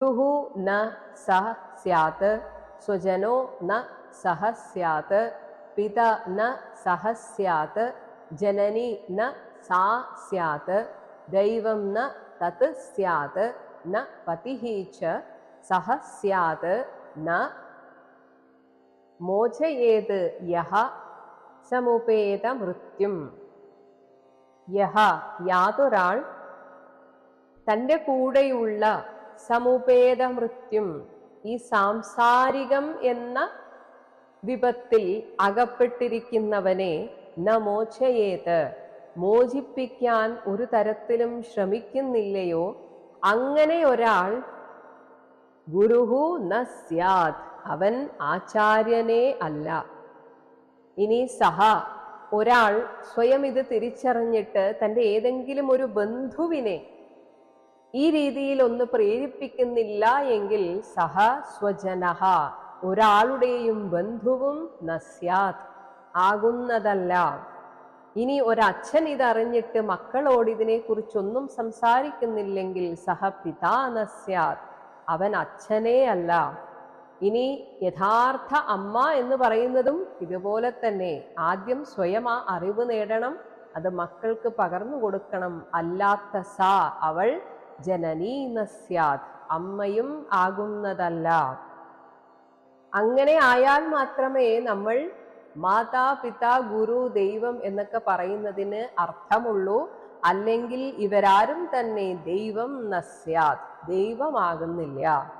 ഗുരുഹു ന സഹ സ്യാത് സ്വജനോ ന സഹ സ്യാത് പിത ന സഹ സ്യാത് ജനനി ന സാ സ്യാത് ദൈവം ന തത് സ്യാത് ന പതിഃ ച സഹ സ്യാത് ന മോചയേത് യഹ സമുപേത മൃത്യും. യഹ യാതൊരാൾ തന്റെ കൂടെയുള്ള സമുപേത മൃത്യും ഈ സാംസാരികം എന്ന വിപത്തിൽ അകപ്പെട്ടിരിക്കുന്നവനെ ന മോചയേത് മോചിപ്പിക്കാൻ ഒരു തരത്തിലും ശ്രമിക്കുന്നില്ലയോ? അങ്ങനെ ഒരാൾ ഗുരുഹു ന സ്യാത് അവൻ ആചാര്യനെ അല്ല. ഇനി സഹ. ഒരാൾ സ്വയം ഇത് തിരിച്ചറിഞ്ഞിട്ട് തന്റെ ഏതെങ്കിലും ഒരു ബന്ധുവിനെ ഈ രീതിയിൽ ഒന്ന് പ്രേരിപ്പിക്കുന്നില്ല എങ്കിൽ സഹ സ്വജനഹ ഒരാളുടെയും ബന്ധുവും നസ്യാത് ആകുന്നതല്ല. ഇനി ഒരച്ഛൻ ഇതറിഞ്ഞിട്ട് മക്കളോട് ഇതിനെക്കുറിച്ചൊന്നും സംസാരിക്കുന്നില്ലെങ്കിൽ സഹ പിതാ നസ്യാത് അവൻ അച്ഛനേ അല്ല. ഇനി യഥാർത്ഥ അമ്മ എന്ന് പറയുന്നതും ഇതുപോലെ തന്നെ. ആദ്യം സ്വയം ആ അറിവ് നേടണം അത് മക്കൾക്ക് പകർന്നു കൊടുക്കണം. അല്ലാത്ത സ അവൾ ജനനീ നസ്യാത് അമ്മയും ആകുന്നതല്ല. അങ്ങനെ ആയാൽ മാത്രമേ നമ്മൾ മാതാ പിതാ ഗുരു ദൈവം എന്നൊക്കെ പറയുന്നതിന് അർത്ഥമുള്ളൂ. അല്ലെങ്കിൽ ഇവരാരും തന്നെ ദൈവം നസ്യാത്. ദൈവമാകുന്നില്ല.